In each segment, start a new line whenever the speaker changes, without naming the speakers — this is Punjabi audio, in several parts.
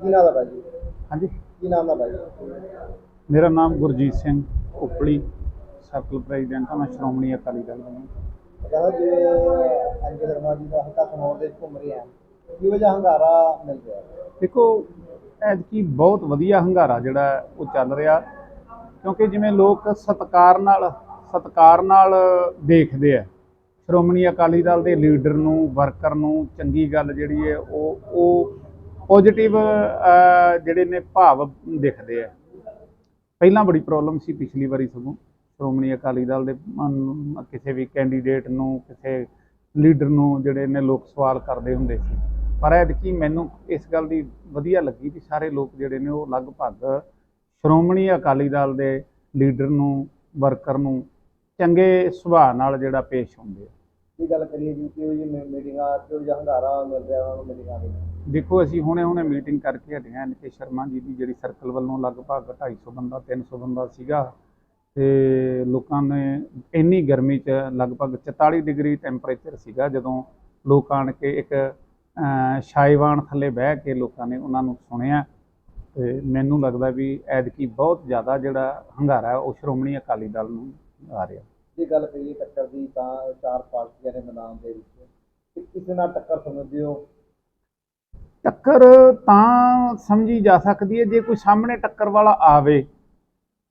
ਕੀ ਨਾਮ ਦਾ ਭਾਜੀ?
ਹਾਂਜੀ।
ਕੀ ਨਾਮ ਦਾ ਭਾਜੀ?
ਮੇਰਾ ਨਾਮ ਗੁਰਜੀਤ ਸਿੰਘ ਉਪਲੀ ਸਰਕਲ ਪ੍ਰੈਜ਼ੀਡੈਂਟ ਹਾਂ ਮੈਂ ਸ਼੍ਰੋਮਣੀ ਅਕਾਲੀ ਦਲ ਦਾ
ਕਹਿੰਦਾ ਜਿਵੇਂ ਅੰਜੇ ਸ਼ਰਮਾ ਜੀ ਦਾ ਹੱਕਾ ਸਨੌਰ ਦੇ ਵਿੱਚ ਘੁੰਮ ਰਹੇ ਆ ਕੀ ਵਜ੍ਹਾ ਹੰਗਾਰਾ ਮਿਲ ਰਿਹਾ ਹੈ?
ਦੇਖੋ ਐਤਕੀ ਬਹੁਤ ਵਧੀਆ ਹੰਗਾਰਾ ਜਿਹੜਾ ਉਹ ਚੱਲ ਰਿਹਾ ਕਿਉਂਕਿ ਜਿਵੇਂ ਲੋਕ ਸਤਕਾਰ ਨਾਲ ਸਤਕਾਰ ਨਾਲ ਦੇਖਦੇ ਆ ਸ਼੍ਰੋਮਣੀ ਅਕਾਲੀ ਦਲ ਦੇ ਲੀਡਰ ਨੂੰ ਵਰਕਰ ਨੂੰ ਚੰਗੀ ਗੱਲ ਜਿਹੜੀ ਹੈ ਉਹ ਉਹ ਪੋਜ਼ਿਟਿਵ ਜਿਹੜੇ ਨੇ ਭਾਵ ਦਿਖਦੇ ਆ। ਪਹਿਲਾਂ ਬੜੀ ਪ੍ਰੋਬਲਮ ਸੀ ਪਿਛਲੀ ਵਾਰੀ ਸਗੋਂ। ਸ਼੍ਰੋਮਣੀ ਅਕਾਲੀ ਦਲ ਦੇ ਕਿਸੇ ਵੀ ਕੈਂਡੀਡੇਟ ਨੂੰ, ਕਿਸੇ ਲੀਡਰ ਨੂੰ ਜਿਹੜੇ ਨੇ ਲੋਕ ਸਵਾਲ ਕਰਦੇ ਹੁੰਦੇ ਸੀ। ਪਰ ਐਤਕੀ ਮੈਨੂੰ ਇਸ ਗੱਲ ਦੀ ਵਧੀਆ ਲੱਗੀ ਵੀ ਸਾਰੇ ਲੋਕ ਜਿਹੜੇ ਨੇ ਉਹ ਲਗਭਗ ਸ਼੍ਰੋਮਣੀ ਅਕਾਲੀ ਦਲ ਦੇ ਲੀਡਰ ਨੂੰ ਵਰਕਰ ਨੂੰ ਚੰਗੇ ਸੁਭਾਅ ਨਾਲ ਜਿਹੜਾ ਪੇਸ਼ ਹੁੰਦੇ ਆ।
ਕੀ ਗੱਲ ਕਰੀਏ ਜੀ? ਕਿਹੋ ਜੀ ਮੀਟਿੰਗਾਂ ਕਿਹੋ ਜਿਹਾ ਹੰਗਾਰਾ ਮਿਲ ਰਿਹਾ ਉਹਨਾਂ ਨੂੰ ਮੀਟਿੰਗਾਂ ਦੇ ਵਿੱਚ?
ਦੇਖੋ ਅਸੀਂ ਹੁਣੇ ਹੁਣੇ ਮੀਟਿੰਗ ਕਰਕੇ ਹਟੇ ਹਾਂ। ਨਿਤਿਸ਼ ਸ਼ਰਮਾ ਜੀ ਦੀ ਜਿਹੜੀ ਸਰਕਲ ਵੱਲੋਂ ਲਗਭਗ 250 ਬੰਦਾ 300 ਬੰਦਾ ਸੀਗਾ। ਤੇ ਲੋਕਾਂ ਨੇ ਇੰਨੀ ਗਰਮੀ 'ਚ ਲਗਭਗ 44 ਡਿਗਰੀ ਟੈਂਪਰੇਚਰ ਸੀਗਾ ਜਦੋਂ ਲੋਕ ਆਣ ਕੇ ਇੱਕ ਅਹ, ਥੱਲੇ ਬਹਿ ਕੇ ਲੋਕਾਂ ਨੇ ਉਹਨਾਂ ਨੂੰ ਸੁਣਿਆ। ਤੇ ਮੈਨੂੰ ਲੱਗਦਾ ਵੀ ਐਦਕੀ ਬਹੁਤ ਜ਼ਿਆਦਾ ਜਿਹੜਾ ਹੰਗਾਰਾ ਉਹ ਸ਼੍ਰੋਮਣੀ ਅਕਾਲੀ ਦਲ ਨੂੰ ਆ ਰਿਹਾ।
ਜੇ ਗੱਲ ਕਰੀਏ ਟੱਕਰ ਦੀ ਤਾਂ ਚਾਰ ਪਾਰਟੀਆਂ ਦੇ ਮੈਦਾਨ ਦੇ ਵਿੱਚ ਕਿਸੇ ਨਾਲ ਟੱਕਰ ਸਮਝਦੇ ਹੋ?
ਟੱਕਰ ਤਾਂ ਸਮਝੀ ਜਾ ਸਕਦੀ ਹੈ, ਜੇ ਕੋਈ ਸਾਹਮਣੇ ਟੱਕਰ ਵਾਲਾ ਆਵੇ।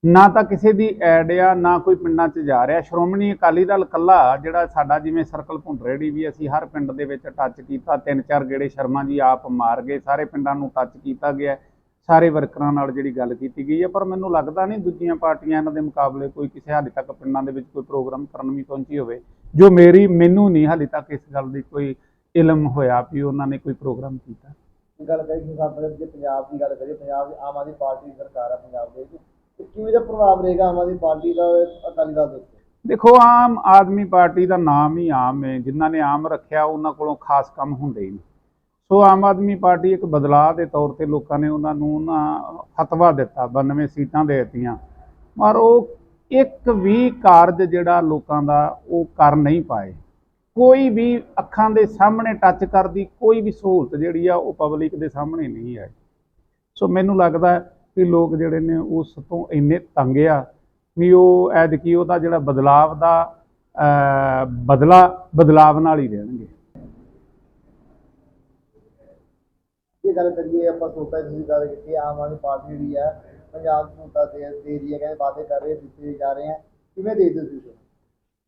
ਨਾ ਤਾਂ ਕਿਸੇ ਦੀ ਐਡ ਆ, ਨਾ ਕੋਈ ਪਿੰਡਾਂ 'ਚ ਜਾ ਰਿਹਾ। ਸ਼੍ਰੋਮਣੀ ਅਕਾਲੀ ਦਲ ਕੱਲਾ ਜਿਹੜਾ ਸਾਡਾ ਜਿਵੇਂ ਸਰਕਲ ਭੁੰਡਰੇੜੀ ਵੀ ਅਸੀਂ ਹਰ ਪਿੰਡ ਦੇ ਵਿੱਚ ਟੱਚ ਕੀਤਾ। ਤਿੰਨ ਚਾਰ ਗੇੜੇ ਸ਼ਰਮਾ ਜੀ ਆਪ ਮਾਰ ਗਏ, ਸਾਰੇ ਪਿੰਡਾਂ ਨੂੰ ਟੱਚ ਕੀਤਾ ਗਿਆ। ਸਾਰੇ ਵਰਕਰਾਂ ਨਾਲ ਜਿਹੜੀ ਗੱਲ ਕੀਤੀ ਗਈ ਹੈ ਪਰ ਮੈਨੂੰ ਲੱਗਦਾ ਨਹੀਂ ਦੂਜੀਆਂ ਪਾਰਟੀਆਂ ਇਹਨਾਂ ਦੇ ਮੁਕਾਬਲੇ ਕੋਈ ਕਿਸੇ ਹਾਲੇ ਤੱਕ ਪਿੰਡਾਂ ਦੇ ਵਿੱਚ ਕੋਈ ਪ੍ਰੋਗਰਾਮ ਕਰਨ ਵੀ ਪਹੁੰਚੀ ਹੋਵੇ। ਜੋ ਮੇਰੀ, ਮੈਨੂੰ ਨਹੀਂ ਹਾਲੇ ਤੱਕ ਇਸ ਗੱਲ ਦੀ ਕੋਈ ਇਲਮ ਹੋਇਆ ਵੀ ਉਹਨਾਂ ਨੇ ਕੋਈ ਪ੍ਰੋਗਰਾਮ ਕੀਤਾ।
ਗੱਲ ਕਰੀਏ ਕਿ ਸਾਡੇ ਜੇ ਪੰਜਾਬ ਦੀ ਗੱਲ ਕਰੀਏ, ਪੰਜਾਬ ਦੀ ਆਮ ਆਦਮੀ ਪਾਰਟੀ ਦੀ ਸਰਕਾਰ ਹੈ ਪੰਜਾਬ ਦੇ ਵਿੱਚ, ਤੇ ਕਿਵੇਂ ਦਾ ਪ੍ਰਭਾਵ ਰਹੇਗਾ ਆਮ ਆਦਮੀ ਪਾਰਟੀ ਦਾ, ਅਕਾਲੀ ਦਲ ਦੇ ਉੱਤੇ?
ਦੇਖੋ, ਆਮ ਆਦਮੀ ਪਾਰਟੀ ਦਾ ਨਾਮ ਹੀ ਆਮ ਹੈ, ਜਿਨ੍ਹਾਂ ਨੇ ਆਮ ਰੱਖਿਆ, ਉਹਨਾਂ ਕੋਲੋਂ ਖਾਸ ਕੰਮ ਹੁੰਦੇ ਹੀ ਨਹੀਂ। ਸੋ ਆਮ ਆਦਮੀ ਪਾਰਟੀ ਇੱਕ ਬਦਲਾਅ ਦੇ ਤੌਰ ਤੇ ਲੋਕਾਂ ਨੇ ਉਹਨਾਂ ਨੂੰ ਨਾ ਫਤਵਾ ਦਿੱਤਾ 92 ਸੀਟਾਂ ਦੇ ਦਿੱਤੀਆਂ, ਪਰ ਉਹ ਇੱਕ ਵੀ ਕਾਰਜ ਜਿਹੜਾ ਲੋਕਾਂ ਦਾ, ਉਹ ਕਰ ਨਹੀਂ ਪਾਏ। ਕੋਈ ਵੀ ਅੱਖਾਂ ਦੇ ਸਾਹਮਣੇ ਟੱਚ ਕਰਦੀ, ਕੋਈ ਵੀ ਸਹੂਲਤ ਜਿਹੜੀ ਆ ਉਹ ਪਬਲਿਕ ਦੇ ਸਾਹਮਣੇ ਨਹੀਂ ਆਈ। ਸੋ ਮੈਨੂੰ ਲੱਗਦਾ ਕਿ ਲੋਕ ਜਿਹੜੇ ਨੇ ਉਸ ਤੋਂ ਇੰਨੇ ਤੰਗ ਆ ਵੀ ਉਹ ਐਤਕੀ ਉਹਦਾ ਜਿਹੜਾ ਬਦਲਾਵ ਦਾ ਬਦਲਾ, ਬਦਲਾਵ ਨਾਲ ਹੀ ਰਹਿਣਗੇ।
ਜੇ ਗੱਲ ਕਰੀਏ ਆਪਾਂ ਸੋਤਾ ਦੀ ਗੱਲ ਕੀਤੀ, ਆਮ ਆਦਮੀ ਪਾਰਟੀ ਜਿਹੜੀ ਆ, ਪੰਜਾਬ ਨੂੰ ਦੇ ਦੇ ਰਹੀ ਹੈ ਕਹਿੰਦੇ ਵਾਅਦੇ ਕਰ ਰਹੇ ਦਿੱਤੇ ਜਾ ਰਹੇ ਹੈ ਕਿਵੇਂ ਦੇ ਦਿਓ ਤੁਸੀਂ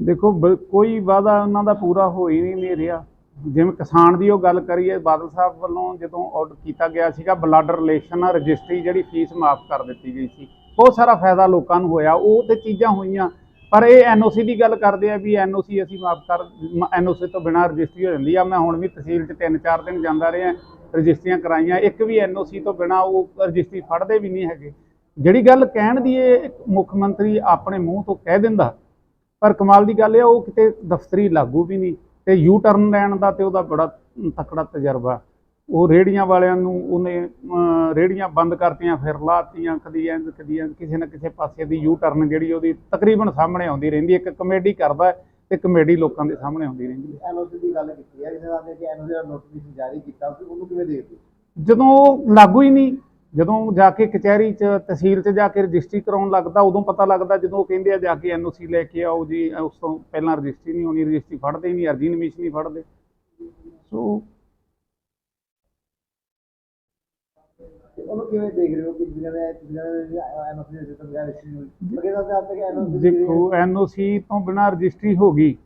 ਦੇਖੋ, ਬ- ਕੋਈ ਵਾਅਦਾ ਉਹਨਾਂ ਦਾ ਪੂਰਾ ਹੋ ਹੀ ਨਹੀਂ ਰਿਹਾ। ਜਿਵੇਂ ਕਿਸਾਨ ਦੀ ਉਹ ਗੱਲ ਕਰੀਏ, ਬਾਦਲ ਸਾਹਿਬ ਵੱਲੋਂ ਜਦੋਂ ਆਰਡਰ ਕੀਤਾ ਗਿਆ ਸੀਗਾ ਬਲੱਡ ਰਿਲੇਸ਼ਨ ਰਜਿਸਟਰੀ ਜਿਹੜੀ ਫੀਸ ਮਾਫ ਕਰ ਦਿੱਤੀ ਗਈ ਸੀ। ਬਹੁਤ ਸਾਰਾ ਫਾਇਦਾ ਲੋਕਾਂ ਨੂੰ ਹੋਇਆ, ਉਹ ਤੇ ਚੀਜ਼ਾਂ ਹੋਈਆਂ। ਪਰ ਇਹ ਐਨਓਸੀ ਦੀ ਗੱਲ ਕਰਦੇ ਆ ਵੀ ਐਨਓਸੀ ਅਸੀਂ ਮਾਫ ਕਰ ਐਨਓਸੀ ਤੋਂ ਬਿਨਾਂ ਰਜਿਸਟਰੀ ਹੋ ਜਾਂਦੀ ਆ। ਮੈਂ ਹੁਣ ਵੀ ਤਹਿਸੀਲ 'ਚ ਤਿੰਨ ਚਾਰ ਦਿਨ ਜਾਂਦਾ ਰਿਹਾ, ਰਜਿਸਟਰੀਆਂ ਕਰਾਈਆਂ। ਇੱਕ ਵੀ ਐਨਓਸੀ ਤੋਂ ਬਿਨਾਂ ਉਹ ਰਜਿਸਟਰੀ ਫੜਦੇ ਵੀ ਨਹੀਂ ਹੈਗੇ। ਜਿਹੜੀ ਗੱਲ ਕਹਿਣ ਦੀ ਇਹ ਮੁੱਖ ਮੰਤਰੀ ਆਪਣੇ ਮੂੰਹ ਤੋਂ ਕਹਿ ਦਿੰਦਾ ਪਰ ਕਮਾਲ ਦੀ ਗੱਲ ਇਹ ਉਹ ਕਿਤੇ ਦਫ਼ਤਰੀ ਲਾਗੂ ਵੀ ਨਹੀਂ ਤੇ ਯੂ ਟਰਨ ਲੈਣ ਦਾ ਤੇ ਉਹਦਾ ਬੜਾ ਤਕੜਾ ਤਜਰਬਾ ਉਹ ਰੇੜੀਆਂ ਵਾਲਿਆਂ ਨੂੰ ਉਹਨੇ ਰੇੜੀਆਂ ਬੰਦ ਕਰਤੀਆਂ ਫਿਰ ਲਾਤੀਆਂ ਕਦੀ ਇੰਝ ਕਦੀ ਇੰਝ ਕਿਸੇ ਨਾ ਕਿਸੇ ਪਾਸੇ ਦੀ ਯੂ ਟਰਨ ਜਿਹੜੀ ਉਹਦੀ ਤਕਰੀਬਨ ਸਾਹਮਣੇ ਆਉਂਦੀ ਰਹਿੰਦੀ। ਇੱਕ ਕਮੇਡੀ ਕਰਦਾ ਤੇ ਕਮੇਡੀ ਲੋਕਾਂ ਦੇ ਸਾਹਮਣੇ ਆਉਂਦੀ ਰਹਿੰਦੀ ਹੈ
ਐਨਓਸੀ ਦੀ ਗੱਲ ਕੀਤੀ ਹੈ ਕਿਸੇ ਨੇ ਕਿ ਐਨਓਸੀ ਦਾ ਨੋਟਿਸ ਜਾਰੀ ਕੀਤਾ ਸੀ ਉਹਨੂੰ ਕਿਵੇਂ ਦੇ ਦਿਓ
ਜਦੋਂ ਲਾਗੂ ਹੀ ਨਹੀਂ ਜਦੋਂ ਜਾ ਕੇ ਕਚਹਿਰੀ 'ਚ ਤਹਿਸੀਲ 'ਚ ਜਾ ਕੇ ਰਜਿਸਟਰੀ ਕਰਾਉਣ ਲੱਗਦਾ ਉਦੋਂ ਪਤਾ ਲੱਗਦਾ ਜਦੋਂ ਉਹ ਕਹਿੰਦੇ ਆ ਜਾ ਕੇ ਐਨਓਸੀ ਲੈ ਕੇ ਆਓ ਜੀ ਉਸ ਤੋਂ ਪਹਿਲਾਂ ਰਜਿਸਟਰੀ ਨਹੀਂ ਹੋਣੀ ਰਜਿਸਟਰੀ ਫੜਦੇ ਹੀ ਨਹੀਂ ਅਰਜੀ ਨਮੀਸ਼ ਨਹੀਂ ਫੜਦੇ। ਸੋ
ਤੇ ਉਹਨੂੰ ਕਿਵੇਂ ਦੇਖ ਰਹੇ ਹੋ ਕਿ ਐਨਓਸੀ ਦੇ ਰਜਿਸਟਰੀ ਹੋਈ? ਐਨਓਸੀ
ਦੇਖੋ ਐਨਓਸੀ ਤੋਂ ਬਿਨਾਂ ਰਜਿਸਟਰੀ ਹੋ ਗਈ।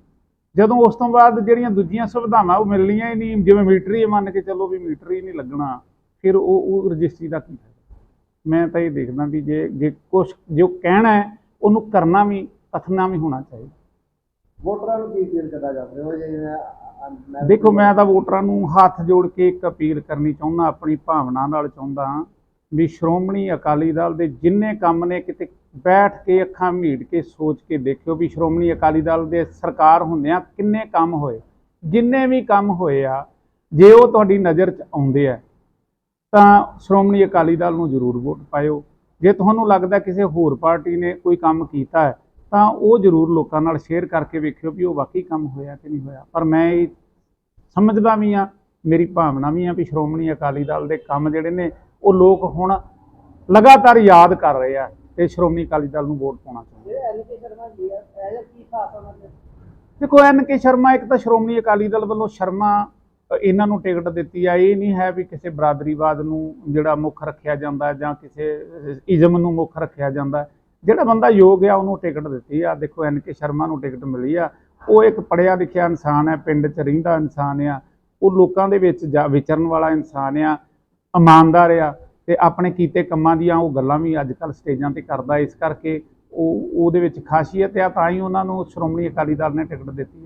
ਜਦੋਂ ਉਸ ਤੋਂ ਬਾਅਦ ਜਿਹੜੀਆਂ ਦੂਜੀਆਂ ਸੁਵਿਧਾਵਾਂ ਉਹ ਮਿਲਣੀਆਂ ਹੀ ਨਹੀਂ ਜਿਵੇਂ ਮੀਟਰ ਹੀ ਮੰਨ ਕੇ ਚੱਲੋ ਵੀ ਮੀਟਰ ਹੀ ਨਹੀਂ ਲੱਗਣਾ। ਫਿਰ ਉਹ ਉਹ ਰਜਿਸਟਰੀ ਦਾ ਕੀ ਫਾਇਦਾ? ਮੈਂ ਤਾਂ ਇਹ ਦੇਖਦਾ ਵੀ ਜੇ ਜੇ ਕੁਛ ਜੋ ਕਹਿਣਾ ਹੈ ਉਹਨੂੰ ਕਰਨਾ ਵੀ ਕਥਨਾ ਵੀ ਹੋਣਾ ਚਾਹੀਦਾ।
ਵੋਟਰਾਂ ਨੂੰ ਕੀ ਅਪੀਲ ਕਰਨਾ ਚਾਹੁੰਦੇ ਹੋ? ਜੇ
ਦੇਖੋ ਮੈਂ ਤਾਂ ਵੋਟਰਾਂ ਨੂੰ ਹੱਥ ਜੋੜ ਕੇ ਇੱਕ ਅਪੀਲ ਕਰਨੀ ਚਾਹੁੰਦਾ ਆਪਣੀ ਭਾਵਨਾ ਨਾਲ ਚਾਹੁੰਦਾ ਹਾਂ ਵੀ ਸ਼੍ਰੋਮਣੀ ਅਕਾਲੀ ਦਲ ਦੇ ਜਿੰਨੇ ਕੰਮ ਨੇ ਕਿਤੇ ਬੈਠ ਕੇ ਅੱਖਾਂ ਮੀਟ ਕੇ ਸੋਚ ਕੇ ਦੇਖਿਓ ਵੀ ਸ਼੍ਰੋਮਣੀ ਅਕਾਲੀ ਦਲ ਦੇ ਸਰਕਾਰ ਹੁੰਦਿਆਂ ਕਿੰਨੇ ਕੰਮ ਹੋਏ। ਜਿੰਨੇ ਵੀ ਕੰਮ ਹੋਏ ਆ ਜੇ ਉਹ ਤੁਹਾਡੀ ਨਜ਼ਰ 'ਚ ਆਉਂਦੇ ਆ ਤਾਂ ਸ਼੍ਰੋਮਣੀ ਅਕਾਲੀ ਦਲ ਨੂੰ ਜ਼ਰੂਰ ਵੋਟ ਪਾਇਓ। ਜੇ ਤੁਹਾਨੂੰ ਲੱਗਦਾ ਕਿਸੇ ਹੋਰ ਪਾਰਟੀ ਨੇ ਕੋਈ ਕੰਮ ਕੀਤਾ ਹੈ ਤਾਂ ਉਹ ਜ਼ਰੂਰ ਲੋਕਾਂ ਨਾਲ ਸ਼ੇਅਰ ਕਰਕੇ ਵੇਖਿਓ ਵੀ ਉਹ ਵਾਕਈ ਕੰਮ ਹੋਇਆ ਕਿ ਨਹੀਂ ਹੋਇਆ। ਪਰ ਮੈਂ ਇਹ ਸਮਝਦਾ ਵੀ ਆ ਮੇਰੀ ਭਾਵਨਾ ਵੀ ਆ ਵੀ ਸ਼੍ਰੋਮਣੀ ਅਕਾਲੀ ਦਲ ਦੇ ਕੰਮ ਜਿਹੜੇ ਨੇ ਉਹ ਲੋਕ ਹੁਣ ਲਗਾਤਾਰ ਯਾਦ ਕਰ ਰਹੇ ਆ ਤੇ ਸ਼੍ਰੋਮਣੀ ਅਕਾਲੀ ਦਲ ਨੂੰ ਵੋਟ ਪਾਉਣਾ ਚਾਹੁੰਦੇ
ਜਿਹੜੇ ਐਨ ਕੇ ਸ਼ਰਮਾ ਜੀ ਆ ਇਹ ਕੀ ਖਾਸ ਉਹਨਾਂ ਦੇ
ਦੇਖੋ ਐਨ ਕੇ ਸ਼ਰਮਾ ਇੱਕ ਤਾਂ ਸ਼੍ਰੋਮਣੀ ਅਕਾਲੀ ਦਲ ਵੱਲੋਂ ਸ਼ਰਮਾ ਇਹਨਾਂ ਨੂੰ ਟਿਕਟ ਦਿੱਤੀ ਆ, ਇਹ ਨਹੀਂ ਹੈ ਵੀ ਕਿਸੇ ਬਰਾਦਰੀਵਾਦ ਨੂੰ ਜਿਹੜਾ ਮੁੱਖ ਰੱਖਿਆ ਜਾਂਦਾ ਜਾਂ ਕਿਸੇ ਇਜ਼ਮ ਨੂੰ ਮੁੱਖ ਰੱਖਿਆ ਜਾਂਦਾ। ਜਿਹੜਾ ਬੰਦਾ ਯੋਗ ਆ, ਉਹਨੂੰ ਟਿਕਟ ਦਿੱਤੀ ਆ। ਦੇਖੋ, ਐਨ ਕੇ ਸ਼ਰਮਾ ਨੂੰ ਟਿਕਟ ਮਿਲੀ ਆ। ਉਹ ਇੱਕ ਪੜਿਆ ਲਿਖਿਆ ਇਨਸਾਨ ਹੈ ਪਿੰਡ 'ਚ ਰਹਿੰਦਾ ਇਨਸਾਨ ਆ। ਉਹ ਲੋਕਾਂ ਦੇ ਵਿੱਚ ਜਾ- ਵਿਚਰਨ ਵਾਲਾ ਇਨਸਾਨ ਆ, ਇਮਾਨਦਾਰ ਆ ਤੇ ਆਪਣੇ ਕੀਤੇ ਕੰਮਾਂ ਦੀਆਂ ਉਹ ਗੱਲਾਂ ਵੀ ਅੱਜ ਕੱਲ੍ਹ ਸਟੇਜਾਂ ਤੇ ਕਰਦਾ। ਇਸ ਕਰਕੇ ਉਹ, ਉਹਦੇ ਵਿੱਚ ਖਾਸੀਅਤ ਆ, ਤਾਂ ਹੀ ਉਹਨਾਂ ਨੂੰ ਸ਼੍ਰੋਮਣੀ ਅਕਾਲੀ ਦਲ ਨੇ ਟਿਕਟ ਦਿੱਤੀ